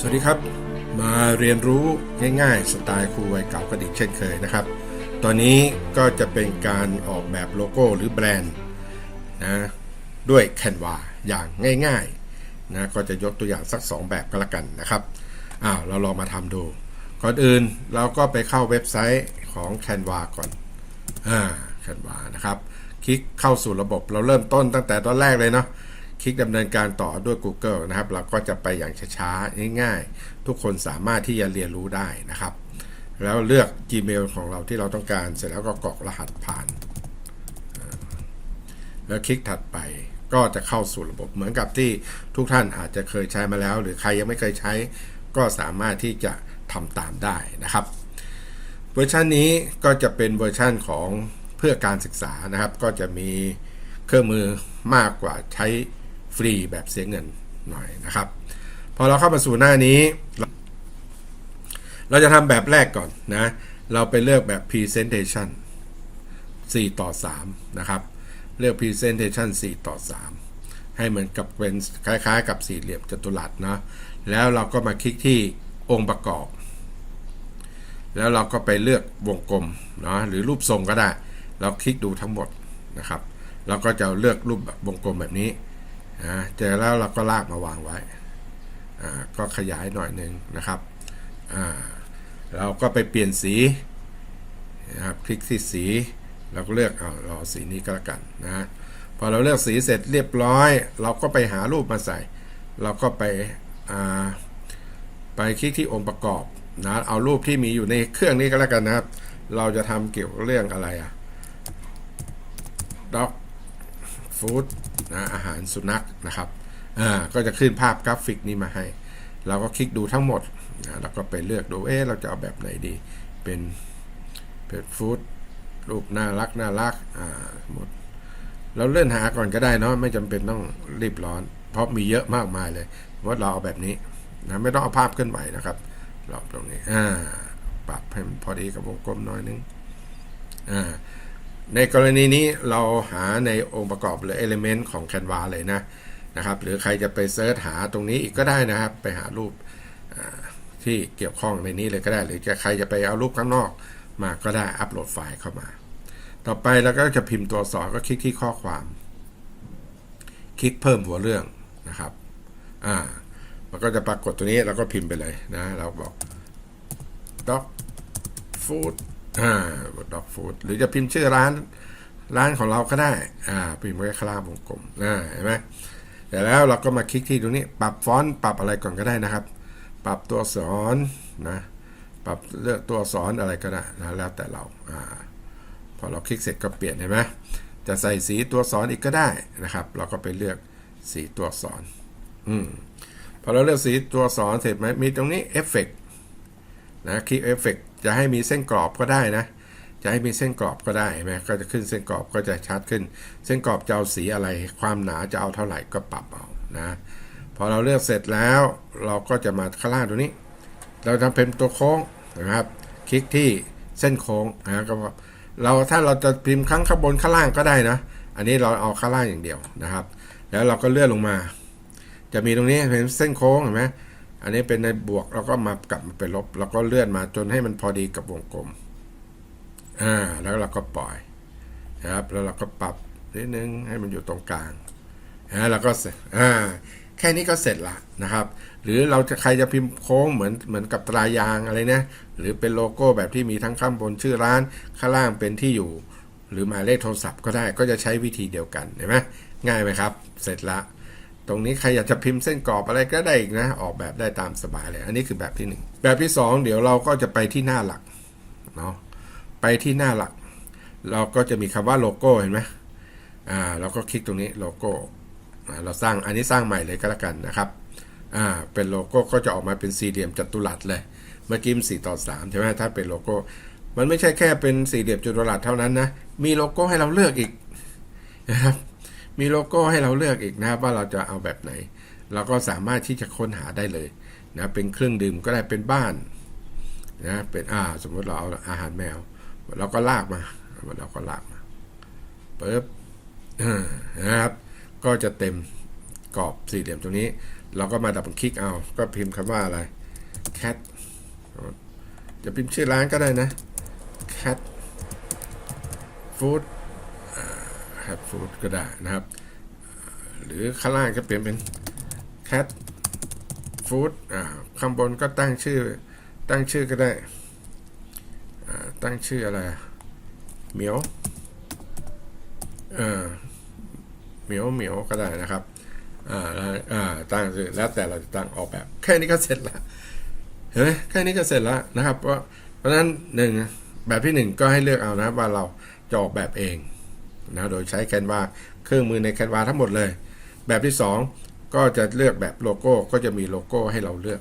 สวัสดีครับ มาเรียนรู้ง่ายๆ สไตล์ครูวัยเก่ากระดิกเช่นเคยนะครับ ตอนนี้ก็จะเป็นการออกแบบโลโก้หรือแบรนด์นะด้วย Canva อย่างง่ายๆนะก็จะยกตัวอย่างสัก 2 แบบก็แล้วกันนะครับอ้าวเราลองมาทำดู ก่อนอื่นเราก็ไปเข้าเว็บไซต์ของ Canva ก่อนอ่า Canva นะครับ คลิกเข้าสู่ระบบเราเริ่มต้นตั้งแต่ตอนแรกเลยเนาะ คลิกดำเนินการต่อด้วย Google นะครับ เราก็จะไปอย่างช้าๆ ง่ายๆ ทุกคนสามารถที่จะเรียนรู้ได้นะครับ แล้วเลือก Gmail ของเราที่เราต้องการ เสร็จแล้วก็กรอกรหัสผ่าน แล้วคลิกถัดไปก็จะเข้าสู่ระบบเหมือนกับที่ทุกท่านอาจจะเคยใช้มาแล้ว หรือใครยังไม่เคยใช้ ก็สามารถที่จะทำตามได้นะครับ เวอร์ชันนี้ก็จะเป็นเวอร์ชันของเพื่อการศึกษานะครับ ก็จะมีเครื่องมือมากกว่าใช้ ฟรีแบบเสียเงินหน่อยนะครับ พอเราเข้ามาสู่หน้านี้ เราจะทำแบบแรกก่อนนะ เราไปเลือกแบบ Presentation 4 ต่อ 3 นะครับ เลือก Presentation 4 ต่อ 3 ให้เหมือนกับเป็นคล้ายๆ กับสี่เหลี่ยมจัตุรัสเนาะแล้วเราก็มาคลิกที่องค์ประกอบ แล้วเราก็ไปเลือกวงกลมเนาะหรือรูปทรงก็ได้ เราคลิกดูทั้งหมดนะครับ เราก็จะเลือกรูปวงกลมแบบนี้ นะเจอแล้วเราก็ลากมาวางไว้ก็ขยายหน่อยหนึ่งนะครับเราก็ไปเปลี่ยนสีนะครับคลิกที่สีเราก็เลือกเอาเราเอสีนี้ก็แล้วกันนะพอเราเลือกสีเสร็จเรียบร้อย เราก็ไปหารูปมาใส่ เราก็ไปไปคลิกที่องค์ประกอบนะเอารูปที่มีอยู่ในเครื่องนี้ก็แล้วกันนะครับ เราจะทำเกี่ยวกับเรื่องอะไรอะด็อก ฟู้ดนะอาหารสุนัขนะครับอ่าก็จะขึ้นภาพกราฟิกนี้มาให้ เราก็คลิกดูทั้งหมดนะแล้วก็ไปเลือกดูเอ๊ะเราจะเอาแบบไหนดี เป็นเป็นฟู้ดรูปน่ารักน่ารักอ่าหมดเราเลื่อนหาก่อนก็ได้เนาะไม่จำเป็นต้องรีบร้อน เพราะมีเยอะมากมายเลยว่าเราเอาแบบนี้นะไม่ต้องเอาภาพเคลื่อนไหวนะครับรอบตรงนี้อ่าปรับให้มันพอดีกับวงกลมหน้อยนึงอ่า ในกรณีนี้เราหาในองค์ประกอบหรือ element ของ Canva เลยนะนะครับ หรือใครจะไปเซิร์ชหาตรงนี้อีกก็ได้นะครับ ไปหารูปที่เกี่ยวข้องในนี้เลยก็ได้ หรือจะใครจะไปเอารูปข้างนอกมาก็ได้อัปโหลดไฟล์เข้ามา ต่อไปเราก็จะพิมพ์ตัวสอนก็คลิกที่ข้อความ คลิกเพิ่มหัวเรื่องนะครับอ่ามันก็จะปรากฏตัวนี้เราก็พิมพ์ไปเลยนะ เราบอก dog food อ่า dog food หรือจะพิมพ์ชื่อร้านร้านของเราก็ได้ อ่า พิมพ์ไว้ข้างล่าวงกลมอ่าเห็นไหมแต่แล้วเราก็มาคลิกที่ตรงนี้ ปรับฟอนต์ปรับอะไรก่อนก็ได้นะครับ ปรับตัวสอนนะ ปรับเลือกตัวสอนอะไรก็ได้นะแล้วแต่เรา อ่า พอเราคลิกเสร็จก็เปลี่ยนเห็นไหมจะใส่สีตัวสอนอีกก็ได้นะครับ เราก็ไปเลือกสีตัวสอน อืม พอเราเลือกสีตัวสอนเสร็จไหมมีตรงนี้เอฟเฟกนะคลิกเอฟเฟก จะให้มีเส้นกรอบก็ได้นะ จะให้มีเส้นกรอบก็ได้ไหมก็จะขึ้นเส้นกรอบก็จะชัดขึ้น เส้นกรอบจะเอาสีอะไร ความหนาจะเอาเท่าไหร่ก็ปรับเอานะพอเราเลือกเสร็จแล้วเราก็จะมาข้างล่างตรงนี้ เราทำเป็นตัวโค้งนะครับ คลิกที่เส้นโค้งนะก็เราถ้าเราจะพิมพ์ข้างข้างบนข้างล่างก็ได้นะ อันนี้เราเอาข้างล่างอย่างเดียวนะครับ แล้วเราก็เลื่อนลงมา จะมีตรงนี้เป็นเส้นโค้งเห็นไหม อันนี้เป็นในบวกเราก็มากลับมาเป็นลบ แล้วก็เลื่อนมาจนให้มันพอดีกับวงกลม อ่า แล้วเราก็ปล่อยนะครับ แล้วเราก็ปรับนิดนึงให้มันอยู่ตรงกลางนะแล้วก็เสร็จอ่าแค่นี้ก็เสร็จละนะครับ หรือเราจะใครจะพิมพ์โค้งเหมือนเหมือนกับตรายางอะไรนะ หรือเป็นโลโก้แบบที่มีทั้งข้างบนชื่อร้าน ข้างล่างเป็นที่อยู่ หรือหมายเลขโทรศัพท์ก็ได้ก็จะใช้วิธีเดียวกันเห็นไหมง่ายไหมครับ เสร็จละ ตรงนี้ใครอยากจะพิมพ์เส้นกรอบอะไรก็ได้อีกนะ ออกแบบได้ตามสบายเลย อันนี้คือแบบที่หนึ่งแบบที่สองเดี๋ยวเราก็จะไปที่หน้าหลักเนาะไปที่หน้าหลัก เราก็จะมีคำว่าโลโก้เห็นไหมอ่าเราก็คลิกตรงนี้โลโก้เราสร้างอันนี้สร้างใหม่เลยก็แล้วกันนะครับอ่าเป็นโลโก้ก็จะออกมาเป็นสี่เหลี่ยมจัตุรัสเลยเมื่อกี้มันสี่ต่อสามใช่ไหมถ้าเป็นโลโก้ มันไม่ใช่แค่เป็นสี่เหลี่ยมจัตุรัสเท่านั้นนะมีโลโก้ให้เราเลือกอีกนะครับ มีโลโก้ให้เราเลือกอีกนะครับว่าเราจะเอาแบบไหน เราก็สามารถที่จะค้นหาได้เลยนะเป็นเครื่องดื่มก็ได้เป็นบ้านนะเป็นอ่าสมมติเราเอาอาหารแมว เราก็ลากมาเราก็ลากมาปึ๊บนะครับ ก็จะเต็มกรอบสี่เหลี่ยมตรงนี้ เราก็มาดับคลิกเอา ก็พิมพ์คำว่าอะไร cat จะพิมพ์ชื่อร้านก็ได้นะ cat food า cat food ก็ได้นะครับ หรือข้างล่างก็เปลี่ยนเป็น cat food อ่าข้างบนก็ตั้งชื่อตั้งชื่อก็ได้ตั้งชื่ออะไรเหมียวเออเหมียวเหมียวก็ได้นะครับอ่าอ่าตั้งชื่อแล้วแต่เราจะตั้งออกแบบ แค่นี้ก็เสร็จละเห็นไหมแค่นี้ก็เสร็จล้วนะครับเพราะเพราะฉะนั้นหนึ่งแบบที่หนึ่งก็ให้เลือกเอานะว่าเราจะออกแบบเอง นะโดยใช้แคนวาเครื่องมือในแคนวาทั้งหมดเลย แบบที่สองก็จะเลือกแบบโลโก้ก็จะมีโลโก้ให้เราเลือก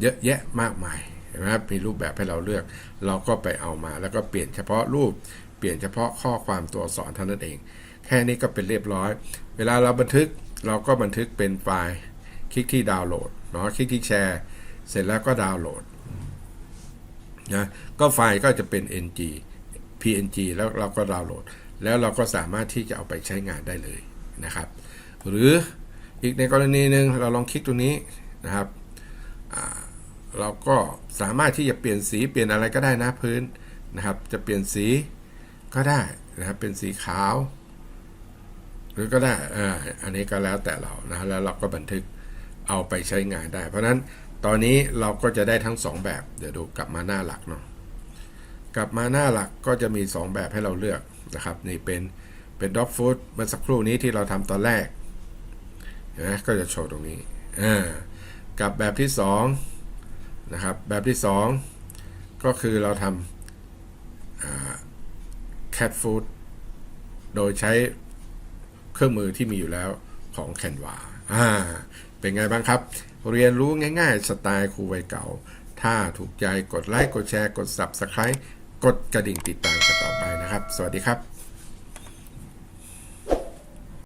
เยอะแยะมากมายนไหมครับมีรูปแบบให้เราเลือก เราก็ไปเอามา แล้วก็เปลี่ยนเฉพาะรูปเปลี่ยนเฉพาะข้อความตัวสอนเท่านั้นเอง แค่นี้ก็เป็นเรียบร้อย เวลาเราบันทึกเราก็บันทึกเป็นไฟล์ คลิกที่ดาวน์โหลดเนาะคลิกที่แชร์เสร็จแล้วก็ดาวน์โหลดนะก็ไฟล์ก็จะเป็น ng png แล้วเราก็ดาวน์โหลด แล้วเราก็สามารถที่จะเอาไปใช้งานได้เลยนะครับ หรืออีกในกรณีหนึ่งเราลองคลิกตรงนี้นะครับเราก็สามารถที่จะเปลี่ยนสีเปลี่ยนอะไรก็ได้นะพื้นนะครับ จะเปลี่ยนสีก็ได้นะครับเป็นสีขาว หรือก็ได้อ่าอันนี้ก็แล้วแต่เรานะแล้วเราก็บันทึกเอาไปใช้งานได้ เพราะฉะนั้นตอนนี้เราก็จะได้ทั้ง 2 แบบ เดี๋ยวดูกลับมาหน้าหลักเนาะกลับมาหน้าหลักก็จะมี 2 แบบให้เราเลือก นะครับนี่เป็นเป็นด็อกฟูดเมื่อสักครู่นี้ที่เราทำตอนแรกนะก็จะโชว์ตรงนี้อ่ากับแบบที่2นะครับแบบที่ 2 ก็คือเราทำ cat food โดยใช้เครื่องมือที่มีอยู่แล้วของ Canva อ่าเป็นไงบ้างครับ เรียนรู้ง่ายๆ สไตล์ครูวัยเก่า ถ้าถูกใจกดไลค์ กดแชร์ กด Subscribe กดกระดิ่งติดตามกันต่อไปนะครับ สวัสดีครับ